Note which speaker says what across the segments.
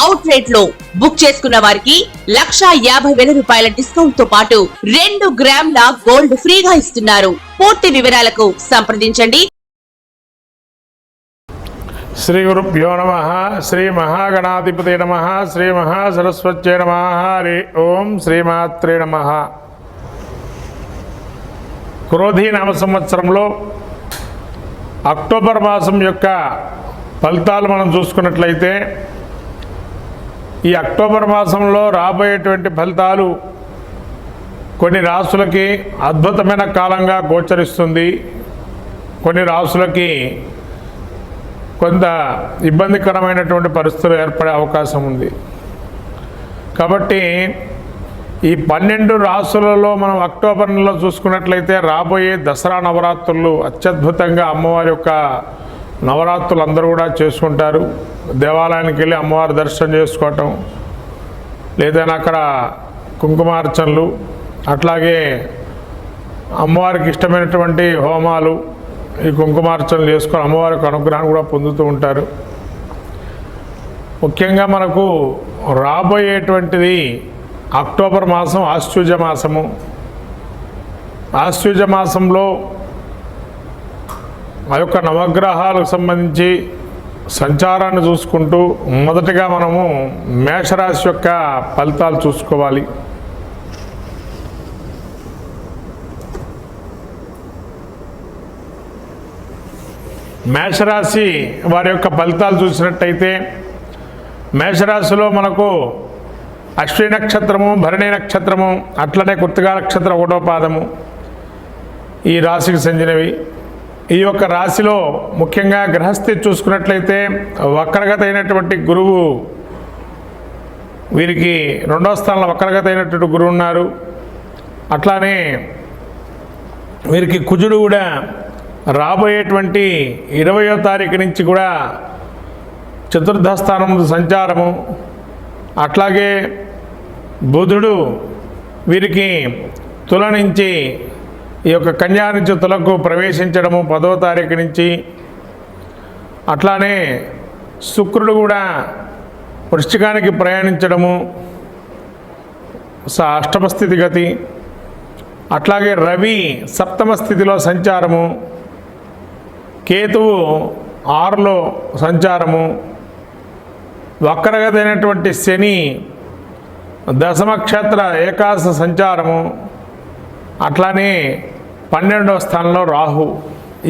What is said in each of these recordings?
Speaker 1: Out రేట్లో book చేసుకున్న వారికి లక్షా యాభై వేల రూపాయల డిస్కౌంట్తో పాటు రెండు గ్రాముల గోల్డ్ ఫ్రీగా ఇస్తున్నారు. పూర్తి వివరాలకు సంప్రదించండి.
Speaker 2: శ్రీ గురుభ్యో నమ శ్రీ మహాగణాధిపతి నమ శ్రీ మహాసరస్వత్యై నమ హరి ఓం శ్రీమాత్రే నమ. క్రోధీ నామ సంవత్సరంలో అక్టోబర్ మాసం యొక్క ఫలితాలు మనం చూసుకున్నట్లయితే ఈ అక్టోబర్ మాసంలో రాబోయేటువంటి ఫలితాలు కొన్ని రాసులకి అద్భుతమైన కాలంగా గోచరిస్తుంది. కొన్ని రాసులకి కొంత ఇబ్బందికరమైనటువంటి పరిస్థితులు ఏర్పడే అవకాశం ఉంది. కాబట్టి ఈ పన్నెండు రాసులలో మనం అక్టోబర్ నెలలో చూసుకున్నట్లయితే రాబోయే దసరా నవరాత్రులు అత్యద్భుతంగా అమ్మవారి యొక్క నవరాత్రులు అందరూ కూడా చేసుకుంటారు. దేవాలయానికి వెళ్ళి అమ్మవారి దర్శనం చేసుకోవటం లేదని అక్కడ కుంకుమార్చనలు అట్లాగే అమ్మవారికి ఇష్టమైనటువంటి హోమాలు ఈ కుంకుమార్చనలు చేసుకొని అమ్మవారికి అనుగ్రహాన్ని కూడా పొందుతూ ఉంటారు. ముఖ్యంగా మనకు రాబోయేటువంటిది అక్టోబర్ మాసం ఆశ్చర్య మాసము. ఆశ్చర్య మాసంలో ఆ యొక్క నవగ్రహాలకు సంబంధించి సంచారాన్ని చూసుకుంటూ మొదటగా మనము మేషరాశి యొక్క ఫలితాలు చూసుకోవాలి. మేషరాశి వారి యొక్క ఫలితాలు చూసినట్టయితే మేషరాశిలో మనకు అశ్విని నక్షత్రము భరణి నక్షత్రము అట్లనే కుర్తిగా నక్షత్రం ఒకటో పాదము ఈ రాశికి చెందినవి. ఈ యొక్క రాశిలో ముఖ్యంగా గ్రహస్థి చూసుకున్నట్లయితే వక్రగత అయినటువంటి గురువు వీరికి రెండో స్థానంలో వక్రగత అయినటువంటి గురువు ఉన్నారు. అట్లానే వీరికి కుజుడు కూడా రాబోయేటువంటి ఇరవయో తారీఖు నుంచి కూడా చతుర్థ స్థానం సంచారము. అట్లాగే బుధుడు వీరికి తుల నుంచి ఈ యొక్క కన్యా తులకు ప్రవేశించడము పదవ తారీఖు నుంచి. అట్లానే శుక్రుడు కూడా వృశ్చికానికి ప్రయాణించడము స అష్టమ స్థితి గతి. అట్లాగే రవి సప్తమ స్థితిలో సంచారము కేతువు ఆరులో సంచారము వక్రగతైనటువంటి శని దశమక్షేత్ర ఏకాశ సంచారము అట్లానే పన్నెండవ స్థానంలో రాహు.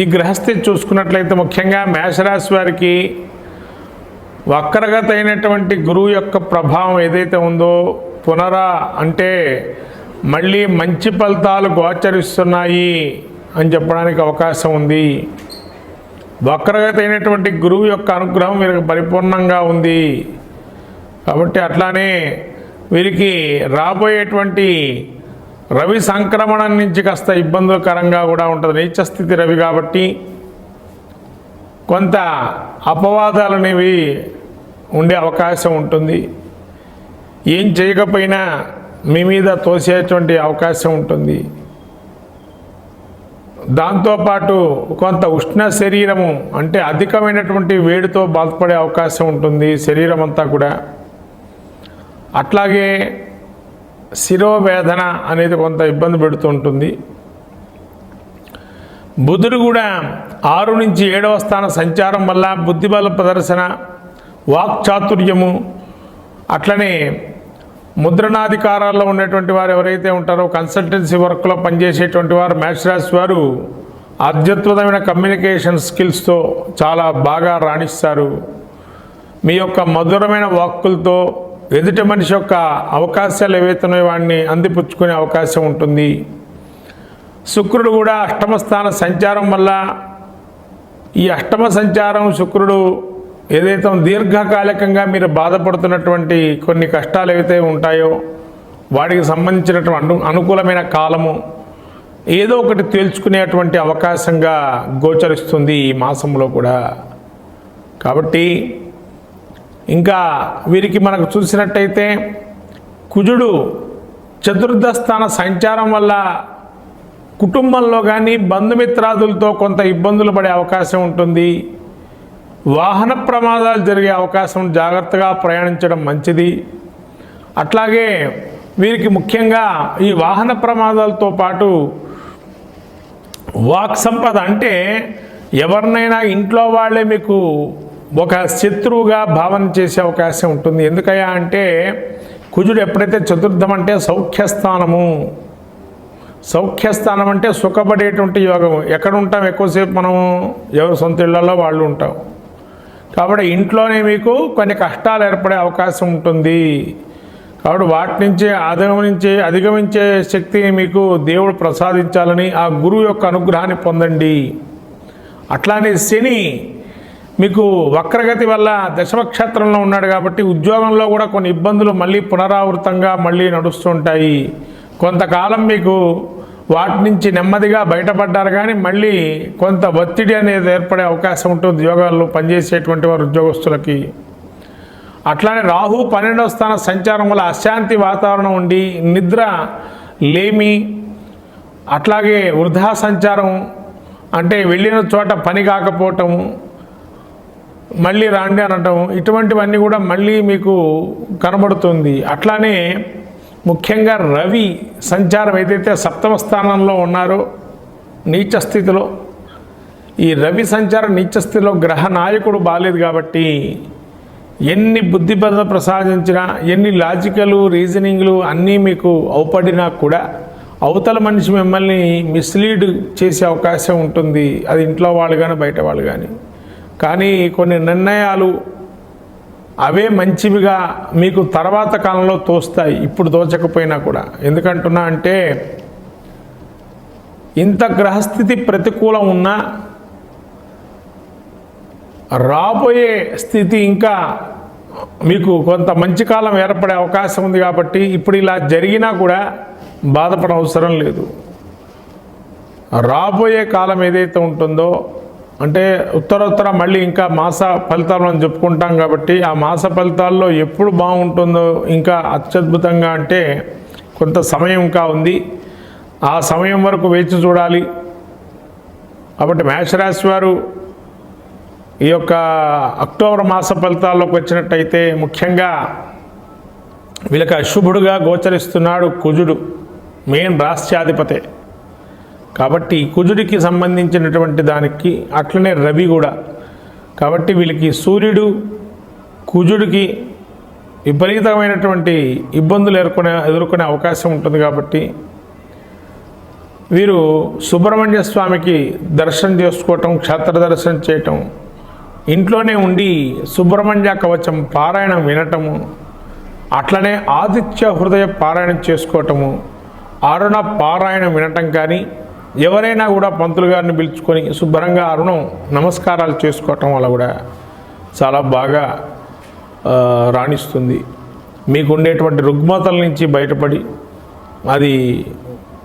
Speaker 2: ఈ గ్రహస్థితి చూసుకున్నట్లయితే ముఖ్యంగా మేషరాశి వారికి వక్రగత అయినటువంటి గురువు యొక్క ప్రభావం ఏదైతే ఉందో పునరా అంటే మళ్ళీ మంచి ఫలితాలు గోచరిస్తున్నాయి అని చెప్పడానికి అవకాశం ఉంది. వక్రగత అయినటువంటి గురువు యొక్క అనుగ్రహం వీరికి పరిపూర్ణంగా ఉంది. కాబట్టి అట్లానే వీరికి రాబోయేటువంటి రవి సంక్రమణం నుంచి కాస్త ఇబ్బందికరంగా కూడా ఉంటుంది. నీచ స్థితి రవి కాబట్టి కొంత అపవాదాలు అనేవి ఉండే అవకాశం ఉంటుంది. ఏం చేయకపోయినా మీ మీద తోసేటువంటి అవకాశం ఉంటుంది. దాంతోపాటు కొంత ఉష్ణ శరీరము అంటే అధికమైనటువంటి వేడితో బాధపడే అవకాశం ఉంటుంది శరీరం అంతా కూడా. అట్లాగే శిరోవేదన అనేది కొంత ఇబ్బంది పెడుతూ ఉంటుంది బుధుడు కూడా ఆరు నుంచి ఏడవ స్థాన సంచారం వల్ల బుద్ధిబల ప్రదర్శన వాక్చాతుర్యము అట్లనే ముద్రణాధికారాల్లో ఉన్నటువంటి వారు ఎవరైతే ఉంటారో కన్సల్టెన్సీ వర్క్లో పనిచేసేటువంటి వారు మ్యాచ్ రాశి వారు అద్భుతమైన కమ్యూనికేషన్ స్కిల్స్తో చాలా బాగా రాణిస్తారు. మీ యొక్క మధురమైన వాక్కులతో ఎదుటి మనిషి యొక్క అవకాశాలు ఏవైతున్నాయో వాడిని అందిపుచ్చుకునే అవకాశం ఉంటుంది. శుక్రుడు కూడా అష్టమ స్థాన సంచారం వల్ల ఈ అష్టమ సంచారం శుక్రుడు ఏదైతే దీర్ఘకాలికంగా మీరు బాధపడుతున్నటువంటి కొన్ని కష్టాలు ఏవైతే ఉంటాయో వాడికి సంబంధించినటువంటి అను అనుకూలమైన కాలము ఏదో ఒకటి తేల్చుకునేటువంటి అవకాశంగా గోచరిస్తుంది ఈ మాసంలో కూడా. కాబట్టి ఇంకా వీరికి మనకు చూసినట్టయితే కుజుడు చతుర్థ స్థాన సంచారం వల్ల కుటుంబంలో కానీ బంధుమిత్రాదులతో కొంత ఇబ్బందులు పడే అవకాశం ఉంటుంది. వాహన ప్రమాదాలు జరిగే అవకాశం జాగ్రత్తగా ప్రయాణించడం మంచిది. అట్లాగే వీరికి ముఖ్యంగా ఈ వాహన ప్రమాదాలతో పాటు వాక్ సంపద అంటే ఎవరినైనా ఇంట్లో వాళ్ళే మీకు ఒక శత్రువుగా భావన చేసే అవకాశం ఉంటుంది. ఎందుకయ్యా అంటే కుజుడు ఎప్పుడైతే చతుర్థం అంటే సౌఖ్యస్థానము సౌఖ్యస్థానం అంటే సుఖపడేటువంటి యోగం ఎక్కడ ఉంటాం ఎక్కువసేపు మనము ఎవరి సొంత ఇళ్ళలో వాళ్ళు ఉంటాం. కాబట్టి ఇంట్లోనే మీకు కొన్ని కష్టాలు ఏర్పడే అవకాశం ఉంటుంది. కాబట్టి వాటి నుంచి అధిగమించే అధిగమించే శక్తిని మీకు దేవుడు ప్రసాదించాలని ఆ గురువు యొక్క అనుగ్రహాన్ని పొందండి. అట్లానే శని మీకు వక్రగతి వల్ల దశమక్షేత్రంలో ఉన్నాడు కాబట్టి ఉద్యోగంలో కూడా కొన్ని ఇబ్బందులు మళ్ళీ పునరావృతంగా మళ్ళీ నడుస్తుంటాయి. కొంతకాలం మీకు వాటి నుంచి నెమ్మదిగా బయటపడ్డారు కానీ మళ్ళీ కొంత ఒత్తిడి అనేది ఏర్పడే అవకాశం ఉంటుంది ఉద్యోగాల్లో పనిచేసేటువంటి వారు ఉద్యోగస్తులకి. అట్లానే రాహు పన్నెండవ స్థాన సంచారం వల్ల అశాంతి వాతావరణం ఉండి నిద్ర లేమి అట్లాగే వృధా సంచారం అంటే వెళ్ళిన చోట పని కాకపోవటం మళ్ళీ రాండి అనటం ఇటువంటివన్నీ కూడా మళ్ళీ మీకు కనబడుతుంది. అట్లానే ముఖ్యంగా రవి సంచారం ఏదైతే సప్తమ స్థానంలో ఉన్నారో నీచ స్థితిలో ఈ రవి సంచారం నీచ స్థితిలో గ్రహ నాయకుడు బాలేదు కాబట్టి ఎన్ని బుద్ధిబద్ధ ప్రసాదించినా ఎన్ని లాజికల్ రీజనింగ్లు అన్నీ మీకు అవుపడినా కూడా అవతల మనిషి మిమ్మల్ని మిస్లీడ్ చేసే అవకాశం ఉంటుంది. అది ఇంట్లో వాళ్ళు కానీ బయట వాళ్ళు కానీ కానీ కొన్ని నిర్ణయాలు అవే మంచివిగా మీకు తర్వాత కాలంలో తోస్తాయి. ఇప్పుడు దోచకపోయినా కూడా. ఎందుకంటున్నా అంటే ఇంత గ్రహస్థితి ప్రతికూలం ఉన్నా రాబోయే స్థితి ఇంకా మీకు కొంత మంచి కాలం ఏర్పడే అవకాశం ఉంది కాబట్టి ఇప్పుడు ఇలా జరిగినా కూడా బాధపడవసరం లేదు. రాబోయే కాలం ఏదైతే ఉంటుందో అంటే ఉత్తరోత్తర మళ్ళీ ఇంకా మాస ఫలితాలను చెప్పుకుంటాం కాబట్టి ఆ మాస ఫలితాల్లో ఎప్పుడు బాగుంటుందో ఇంకా అత్యద్భుతంగా అంటే కొంత సమయం ఇంకా ఉంది. ఆ సమయం వరకు వేచి చూడాలి. కాబట్టి మేషరాశి వారు ఈ యొక్క అక్టోబర్ మాస ఫలితాల్లోకి వచ్చినట్టయితే ముఖ్యంగా వీళ్ళకి అశుభుడుగా గోచరిస్తున్నాడు కుజుడు మెయిన్ రాష్ట్రాధిపతే. కాబట్టి కుజుడికి సంబంధించినటువంటి దానికి అట్లనే రవి కూడా. కాబట్టి వీళ్ళకి సూర్యుడు కుజుడికి విపరీతమైనటువంటి ఇబ్బందులు ఎదుర్కొనే ఎదుర్కొనే అవకాశం ఉంటుంది కాబట్టి వీరు సుబ్రహ్మణ్య స్వామికి దర్శనం చేసుకోవటం క్షేత్ర దర్శనం చేయటం ఇంట్లోనే ఉండి సుబ్రహ్మణ్య కవచం పారాయణం వినటము అట్లనే ఆదిత్య హృదయ పారాయణం చేసుకోవటము అరుణ పారాయణం వినటం కానీ ఎవరైనా కూడా పంతులు గారిని పిలుచుకొని శుభ్రంగా అరుణం నమస్కారాలు చేసుకోవటం వల్ల కూడా చాలా బాగా రాణిస్తుంది. మీకు ఉండేటువంటి రుగ్మతల నుంచి బయటపడి అది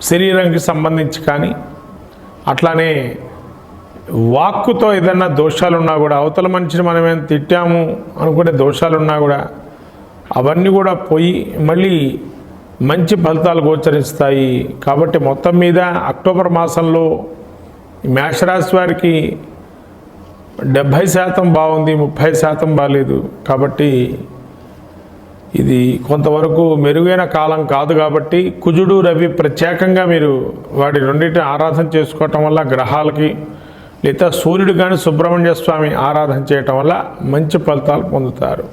Speaker 2: శరీరానికి సంబంధించి కానీ అట్లానే వాక్కుతో ఏదైనా దోషాలు ఉన్నా కూడా అవతల మనిషిని మనం ఏం తిట్టాము అనుకునే దోషాలు ఉన్నా కూడా అవన్నీ కూడా పోయి మళ్ళీ మంచి ఫలితాలు గోచరిస్తాయి. కాబట్టి మొత్తం మీద అక్టోబర్ మాసంలో మేషరాశి వారికి డెబ్భై శాతం బాగుంది ముప్పై శాతం బాగాలేదు కాబట్టి ఇది కొంతవరకు మెరుగైన కాలం కాదు కాబట్టి కుజుడు రవి ప్రత్యేకంగా మీరు వాటి రెండింటిని ఆరాధన చేసుకోవటం వల్ల గ్రహాలకి లేదా సూర్యుడు కానీ సుబ్రహ్మణ్య స్వామి ఆరాధన చేయటం వల్ల మంచి ఫలితాలు పొందుతారు.